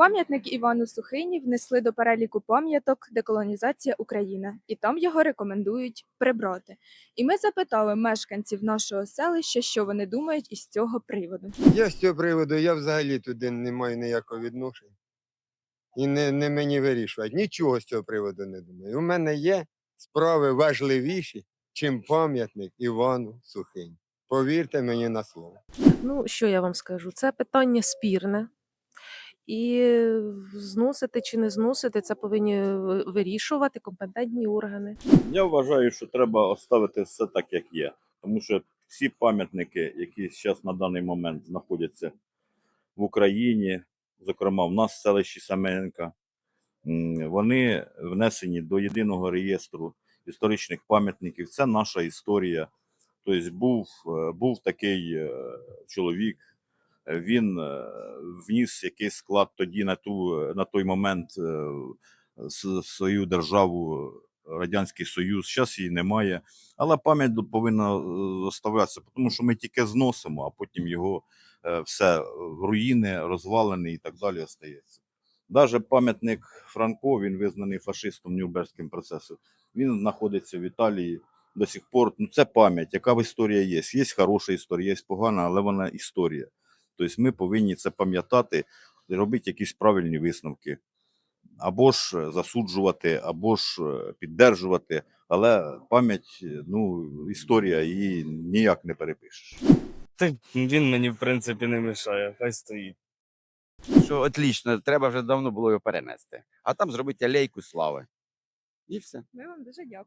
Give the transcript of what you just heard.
Пам'ятник Івану Сухині внесли до переліку пам'яток Деколонізація України, і там його рекомендують прибрати. І ми запитали мешканців нашого селища, що вони думають із цього приводу. Я з цього приводу, я взагалі туди не маю ніякого відношення. І не, не мені вирішувати. Нічого з цього приводу не думаю. У мене є справи важливіші, чим пам'ятник Івану Сухині. Повірте мені на слово. Ну, що я вам скажу? Це питання спірне. І зносити чи не зносити, це повинні вирішувати компетентні органи. Я вважаю, що треба оставити все так, як є. Тому що всі пам'ятники, які зараз на даний момент знаходяться в Україні, зокрема в нас в селищі Семененка, м, вони внесені до єдиного реєстру історичних пам'ятників. Це наша історія. Тобто був, е, був такий е, чоловік, е, він е, вніс якийсь склад тоді на, ту, на той момент е, свою державу Радянський Союз, зараз її немає. Але пам'ять повинна е, залишатися, тому що ми тільки зносимо, а потім його все в руїни, розвалений і так далі остається. Навіть пам'ятник Франко, він визнаний фашистом Нюрнберзьким процесом. Він знаходиться в Італії до сих пор. Ну, це пам'ять, яка в історія є. Є хороша історія, є погана, але вона історія. Тобто ми повинні це пам'ятати і робити якісь правильні висновки або ж е, засуджувати, або ж е, піддержувати. Але пам'ять, е, ну, історія її ніяк не перепишеш. Та він мені, в принципі, не мішає, хай стоїть. що отлично, треба вже давно було його перенести. А там зробити алейку слави. І все. Ми вам дуже дякуємо.